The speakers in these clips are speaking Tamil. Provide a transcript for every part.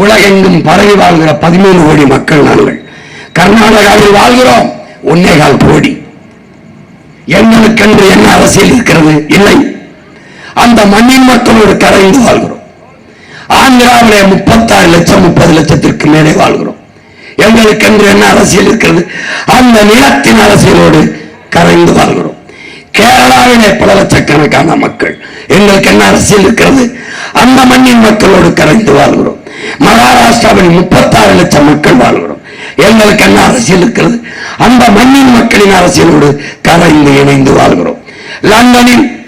உலகெங்கும் பரவி வாழ்கிற பதிமூணு கோடி மக்கள் நாங்கள். கர்நாடகாவில் வாழ்கிறோம். ஒன்னேகால் கோடி. எங்களுக்கென்று என்ன அரசியல் இருக்கிறது? இல்லை. அந்த மண்ணின் மக்களோடு கரைந்து வாழ்கிறோம். ஆந்திராவிலே முப்பத்தாறு லட்சம் முப்பது லட்சத்திற்கு மேலே வாழ்கிறோம். எங்களுக்கென்று என்ன அரசியல் இருக்கிறது? அந்த நிலத்தின் அரசியலோடு கரைந்து வாழ்கிறோம். கேரளாவிலே பல லட்சக்கணக்கான மக்கள். எங்களுக்கு என்ன அரசியல் இருக்கிறது? அந்த மண்ணின் மக்களோடு கரைந்து வாழ்கிறோம். மகாராஷ்டிராவில் முப்பத்தாறு லட்சம் மக்கள் வாழ்கிறோம். எங்களுக்கு என்ன அரசியல் இருக்கிறது? அந்த மண்ணின் மக்களின் அரசியலோடு கரைந்து இணைந்து வாழ்கிறோம். லண்டனில்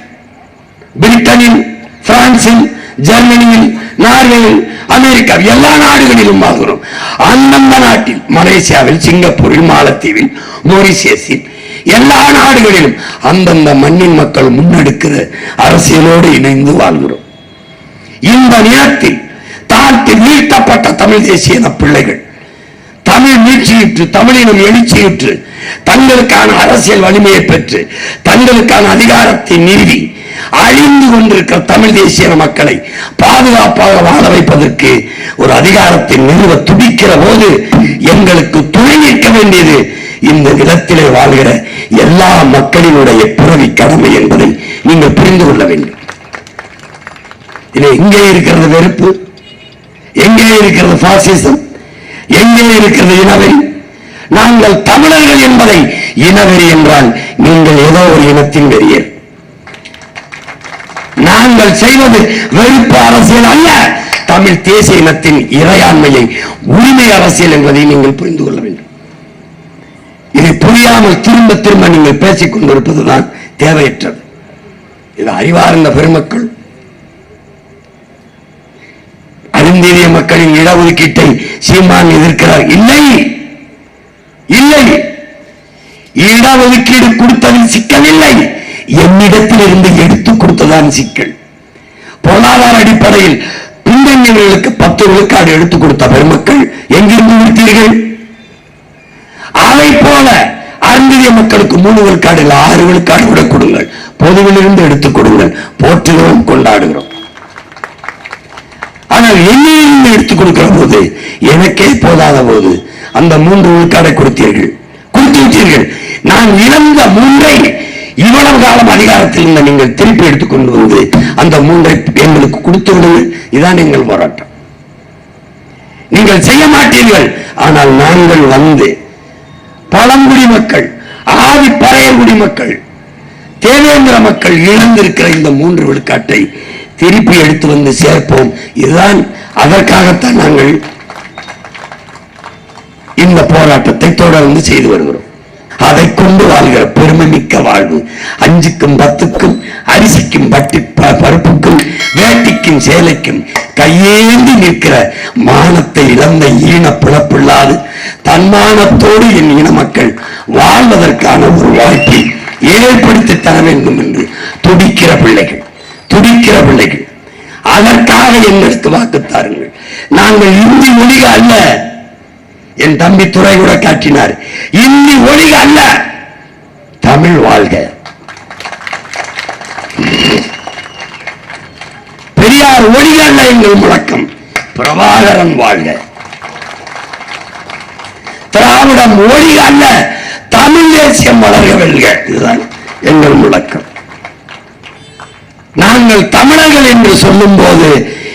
பிரிட்டனில் பிரான்சில் ஜெர்மனியில் நார்வேயில் அமெரிக்கா எல்லா நாடுகளிலும் வாழ்கிறோம். அந்தந்த நாட்டில் மலேசியாவில் சிங்கப்பூரில் மாலத்தீவில் மொரிசியஸில் எல்லா நாடுகளிலும் அந்தந்த மண்ணின் மக்கள் முன்னெடுக்கிற அரசியலோடு இணைந்து வாழ்கிறோம். இந்த நேரத்தில் தமிழ் தேசிய பிள்ளைகள். தமிழ் மீட்சியுற்று தமிழினம் எழுச்சியுற்று தங்களுக்கான அரசியல் வலிமையை பெற்று தங்களுக்கான அதிகாரத்தை நிறுவி அழிந்து கொண்டிருக்கிற தமிழ் தேசிய மக்களை பாதுகாப்பாக வாழ வைப்பதற்கு ஒரு அதிகாரத்தை நிறுவ துடிக்கிற போது எங்களுக்கு துணை நிற்க வேண்டியது இந்த நிலத்திலே வாழ்கிற எல்லா மக்களினுடைய பிறவி கடமை என்பதை நீங்கள் புரிந்து கொள்ள வேண்டும். இங்கே இருக்கிறது வெறுப்பு. எங்கே இருக்கிறது பாசிசம் எங்கே இருக்கிறது இனவெறி? நாங்கள் தமிழர்கள் என்பதை இனவெறி என்றால் நீங்கள் ஏதோ ஒரு இனத்தின் வெறியர். நாங்கள் செய்வது வெறுப்பு அரசியல் அல்ல. தமிழ் தேசிய இனத்தின் இறையாண்மையை உரிமை அரசியல் என்பதை நீங்கள் புரிந்து கொள்ள வேண்டும். இதை புரியாமல் திரும்ப திரும்ப நீங்கள் பேசிக் கொண்டிருப்பதுதான் தேவையற்றது. இது அறிவார்ந்த பெருமக்கள் அருந்தேறிய மக்களின் இடஒதுக்கீட்டை சீமான் எதிர்க்கிறார். இல்லை. இல்லை. இடஒதுக்கீடு கொடுத்ததில் சிக்கலில்லை. என்னிடத்தில் இருந்து எடுத்து கொடுத்ததான் சிக்கல். பொருளாதார அடிப்படையில் பின்தங்கியவர்களுக்கு பத்து விழுக்காடு எடுத்துக் கொடுத்த பெருமக்கள் எங்கிருந்து விடுத்தீர்கள்? அதை போல அருந்ததிய மக்களுக்கு மூணு விழுக்காடு இல்லை ஆறு விழுக்காடு கூட கொடுங்கள். பொதுவிலிருந்து எடுத்துக் கொடுங்கள். போற்றுகிறோம் கொண்டாடுகிறோம். என்னையும் எடுத்துக் கொடுக்கிற போது எனக்கே போதாத போது அந்த மூன்று விழுக்காடை கொடுத்தீர்கள். கொடுத்து விட்டீர்கள். நான் இழந்த மூன்றை இவ்வளவு காலம் அதிகாரத்தில் இருந்த நீங்கள் திருப்பி எடுத்துக்கொண்டு வந்து அந்த மூன்றை எங்களுக்கு கொடுத்து விடுங்கள். இதான் எங்கள் போராட்டம். நீங்கள் செய்ய மாட்டீர்கள். ஆனால் நாங்கள் வந்து பழங்குடி மக்கள் ஆதி பறையங்குடி மக்கள் தேவேந்திர மக்கள் இழந்திருக்கிற இந்த மூன்று விழுக்காட்டை திருப்பி எடுத்து வந்து சேர்ப்போம். இதுதான் அதற்காகத்தான் நாங்கள் இந்த போராட்டத்தை தொடர்ந்து செய்து வருகிறோம். அதை கொண்டு வாழ்கிற பெருமை மிக்க வாழ்வு அஞ்சுக்கும் பத்துக்கும் அரிசிக்கும் பட்டி ப- பருப்புக்கும் வேட்டிக்கும் சேலைக்கும் கையேந்தி நிற்கிற மானத்தை இழந்த ஈன பிளப்பில்லாது தன்மானத்தோடு என் இன மக்கள் வாழ்வதற்கான ஒரு வாய்ப்பை ஏற்படுத்தி தர வேண்டும் என்று துடிக்கிற பிள்ளைகள். துடிக்கிற பிள்ளைகள். அதற்காக எங்களுக்கு வாக்கு தாருங்கள். நாங்கள் இந்தி மொழிக அல்ல. என் தம்பி துறை கூட காட்டினார். இந்தி ஒழிக அல்ல. தமிழ் வாழ்க. பெரியார் ஒழிக அல்ல எங்கள் முழக்கம். பிரபாகரன் வாழ்க. திராவிடம் ஒழிக அல்ல. தமிழ் தேசியம் வளர்க வெல்க. இதுதான் எங்கள் முழக்கம். நாங்கள் தமிழர்கள் என்று சொல்லும் போது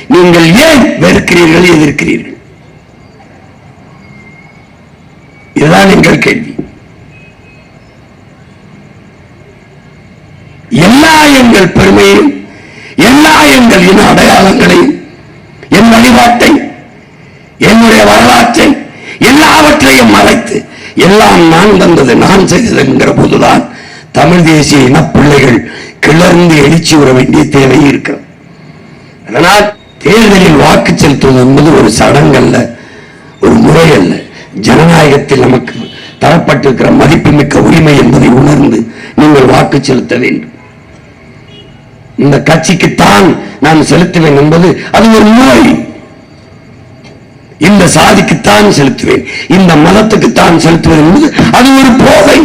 நீங்கள் ஏன் வெறுக்கிறீர்கள் எதிர்க்கிறீர்கள்? இதுதான் எங்கள் கேள்வி. எல்லா எங்கள் பெருமையும் எல்லா எங்கள் இன அடையாளங்களையும் என் வழிபாட்டை என்னுடைய வரலாற்றை எல்லாவற்றையும் மறைத்து எல்லாம் நான் தந்தது நான் செய்தது என்கிற போதுதான் தமிழ் தேசிய இனப்பிள்ளைகள் கிளர்ந்து எழுச்சி வர வேண்டிய தேவை இருக்கிறது. அதனால் தேர்தலில் வாக்கு செலுத்துவது என்பது ஒரு சடங்கல்ல ஒரு முறை அல்ல ஜனநாயகத்தில் நமக்கு தரப்பட்டிருக்கிற மதிப்புமிக்க உரிமை என்பதை உணர்ந்து நீங்கள் வாக்கு செலுத்த வேண்டும். இந்த கட்சிக்குத்தான் நான் செலுத்துவேன் என்பது அது ஒரு முறை. இந்த சாதிக்குத்தான் செலுத்துவேன். இந்த மதத்துக்குத்தான் செலுத்துவேன் என்பது அது ஒரு போதை.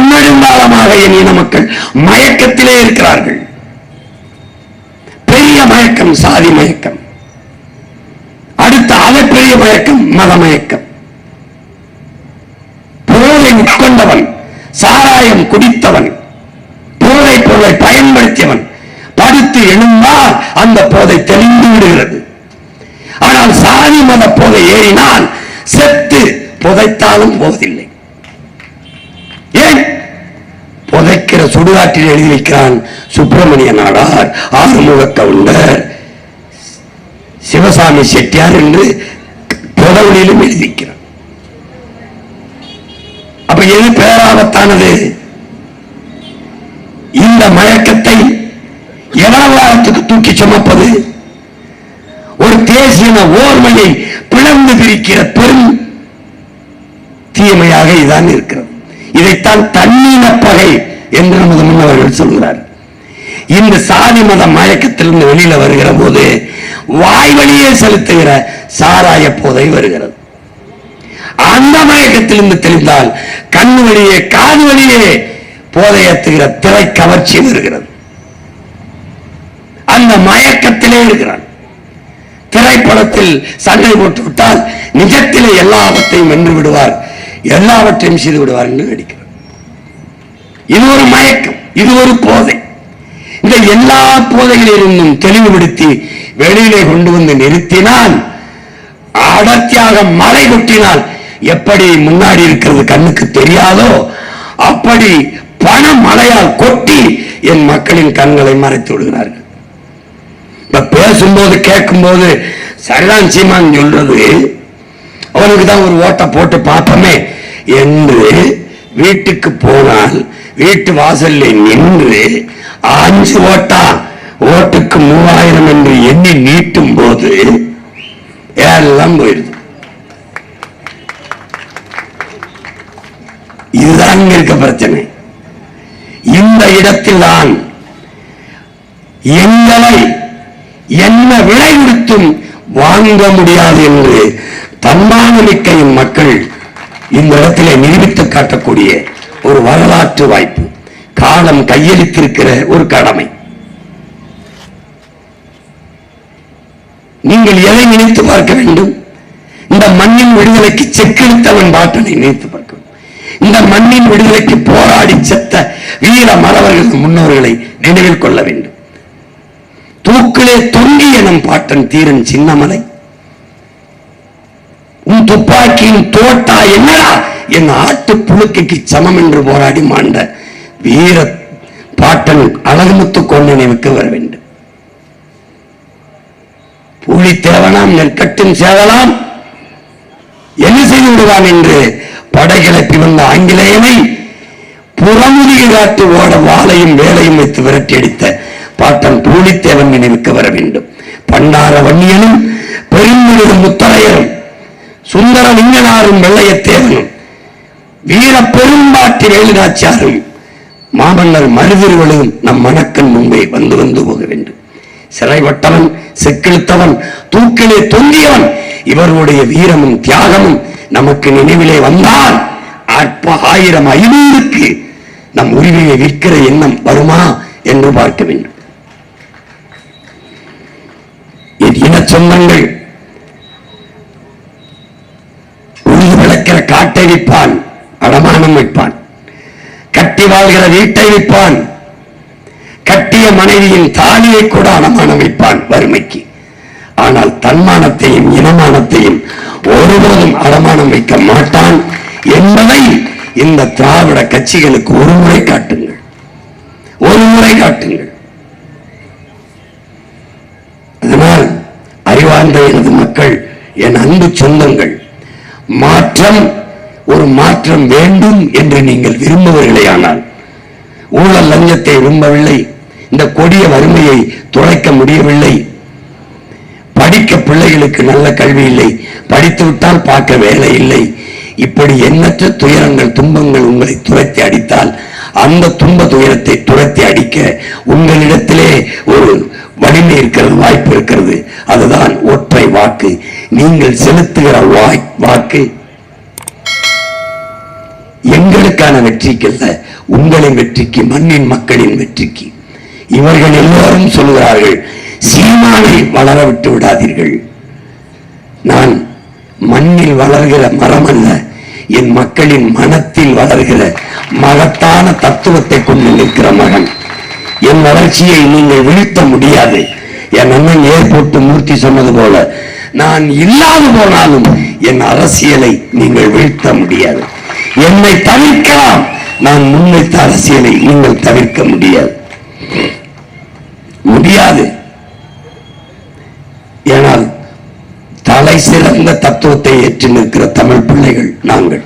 பன்னெடுங்காலமாக என் இன மக்கள் மயக்கத்திலே இருக்கிறார்கள். பெரிய மயக்கம் சாதி மயக்கம். மயக்கம் மதமயக்கம் போதை உட்கொண்டவன் சாராயம் குடித்தவன் போதை பொருளை பயன்படுத்தியவன் படுத்து எழுந்தால் அந்த போதை தெளிந்து விடுகிறது. ஆனால் சாதி மத போதை ஏறினால் செத்து புதைத்தாலும் போவதில்லை. ஏன்? புதைக்கிற சுடுகாட்டில் எழுதி வைக்கிறான் சுப்பிரமணிய நாடார் ஆறுமுக கவுண்டர் சிவசாமி செட்டியார் என்று புதவலிலும் எழுதி வைக்கிறான். அப்ப எது பேராபத்தானது? இந்த மயக்கத்தை எவ்வளவு தூக்கி சுமப்பது? ஒரு தேசிய ஓர்மையை பிளந்து பிரிக்கிற பெரும் தீமையாக இதான் இருக்கிறது. இதைத்தான் தண்ணீன பகை என்று நமது முன்னவர்கள் சொல்கிறார். இந்த சாதி மத மயக்கத்திலிருந்து வெளியில வருகிற போது வாய் வழியே செலுத்துகிற சாராய போதை வருகிறது. அந்த மயக்கத்திலிருந்து தெளிந்தால் கண்ணு வழியே காது வழியே போதையத்துகிற திரை கவர்ச்சி வருகிறது. அந்த மயக்கத்திலே இருக்கிறான். திரைப்படத்தில் சண்டை போட்டு விட்டால் நிஜத்திலே எல்லாவற்றையும் வென்று விடுவார். எல்லாவற்றையும் செய்து விடுவார் நடிக்கிறார் இது ஒரு மயக்கம் இது ஒரு போதை. இந்த எல்லா போதைகளிலிருந்தும் தெளிவுபடுத்தி வெளியிலே கொண்டு வந்து நிறுத்தினால் அடர்த்தியாக மழை கொட்டினால் எப்படி முன்னாடி இருக்கிறது கண்ணுக்கு தெரியாதோ அப்படி பண மழையால் கொட்டி என் மக்களின் கண்களை மறைத்து விடுகிறார்கள். இப்ப பேசும்போது கேட்கும்போது சரிதான் சீமான் சொல்றது அவனுக்கு தான் ஒரு ஓட்டை போட்டு பார்ப்போமே என்று வீட்டுக்கு போனால் வீட்டு வாசல்ல நின்று அஞ்சு ஓட்டா ஓட்டுக்கு மூவாயிரம் என்று எண்ணி நீட்டும் போது எல்லாம் போயிடுது. இதுதான் இருக்க பிரச்சனை. இந்த இடத்தில் தான் எங்களை என்ன விலை வாங்க முடியாது என்று தன்மான மக்கள் இந்த இடத்திலே நிரூபித்து காட்டக்கூடிய ஒரு வரலாற்று வாய்ப்பு. காலம் கையளித்திருக்கிற ஒரு கடமை. நீங்கள் எதை நினைத்து பார்க்க வேண்டும்? இந்த மண்ணின் விடுதலைக்கு செக்கெடுத்தவன் பாட்டனை நினைத்து பார்க்க வேண்டும். இந்த மண்ணின் விடுதலைக்கு போராடி செத்த வீர மறவர்கள் முன்னோர்களை நினைவில் கொள்ள வேண்டும். தூக்கிலே தொங்கிய நம் பாட்டன் தீரன் சின்னமலை. உன் துப்பாக்கியின் தோட்டா என்னடா? என் ஆட்டு புழுக்கைக்கு சமம் என்று போராடி மாண்ட வீர பாட்டன் அழகுமுத்து கொண்டனைவுக்கு வர வேண்டும். புலி தேவனாம் நெற்கட்டும் சேவலாம். என்ன செய்து விடுவான் என்று படைகிளப்பி வந்த ஆங்கிலேயனை புறமுதுகி காட்டு ஓட வாளையும் வேலையும் வைத்து விரட்டி அடித்த பாட்டன் பூலித்தேவன் நினைவுக்கு வர வேண்டும். பண்டார வன்னியனும் பெருமிழு முத்தரையரும் சுந்தர லிங்கனாரும் வெள்ளையத்தேவனும் வீர பெரும்பாட்டி வேலுநாச்சியாரும் மாமன்னர் மருதிருவளும் நம் மணக்கன் முன்பே வந்து வந்து போக வேண்டும். சிறைப்பட்டவன் செக்கிழுத்தவன் தூக்கிலே தொங்கியவன் இவர்களுடைய வீரமும் தியாகமும் நமக்கு நினைவிலே வந்தால் அற்ப ஆயிரம் ஐநூறுக்கு நம் உரிமையை விற்கிற எண்ணம் வருமா என்று பார்க்க வேண்டும் என் இன சொந்தங்கள் உழுது விளக்கிற காட்டை விற்பான் அடமானம் வைப்பான் கட்டி வாழ்கிற வீட்டை விற்பான். கட்டிய மனைவியின் தாலியை கூட அடமானம் வைப்பான் வறுமைக்கு. ஆனால் தன்மானத்தையும் இனமானத்தையும் ஒருபோதும் அடமானம் வைக்க மாட்டான் என்பதை இந்த திராவிட கட்சிகளுக்கு ஒரு முறை காட்டுங்கள். ஒரு முறை காட்டுங்கள். என் அன்பு சொந்தங்கள் மாற்றம் ஒரு மாற்றம் வேண்டும் என்று நீங்கள் விரும்புவீர்களேயானால் ஊழல் லஞ்சத்தை விரும்பவில்லை இந்த கொடிய வறுமையை துளைக்க முடியவில்லை படிக்க பிள்ளைகளுக்கு நல்ல கல்வி இல்லை படித்து விட்டால் பார்க்க வேலை இல்லை இப்படி எண்ணற்ற துயரங்கள் துன்பங்கள் உங்களை துரத்தி அடித்தால் அந்த துன்ப துயரத்தை துரத்தி அடிக்க உங்களிடத்திலே ஒரு வலிமை இருக்கிறது வாய்ப்பு இருக்கிறது. அதுதான் ஒற்றை வாக்கு. நீங்கள் செலுத்துகிற வாய் வாக்கு எங்களுக்கான வெற்றிக்கு அல்ல உங்களின் வெற்றிக்கு மண்ணின் மக்களின் வெற்றிக்கு. இவர்கள் எல்லோரும் சொல்கிறார்கள் சீமானை வளர விட்டு விடாதீர்கள். நான் மண்ணில் வளர்கிற மரம் அல்ல என் மக்களின் மனத்தில் வளர்கிற மகத்தான தத்துவத்தை கொண்டு நிற்கிற மகன். என் வளர்ச்சியை நீங்கள் வீழ்த்த முடியாது. என் அண்ணன் ஏர்போர்ட் மூர்த்தி சொன்னது போல நான் இல்லாது போனாலும் என் அரசியலை நீங்கள் வீழ்த்த முடியாது. என்னை தவிர்க்கலாம். நான் முன்வைத்த அரசியலை நீங்கள் தவிர்க்க முடியாது. முடியாது. ஏனால் தலை சிறந்த தத்துவத்தை ஏற்று நிற்கிற தமிழ் பிள்ளைகள் நாங்கள்.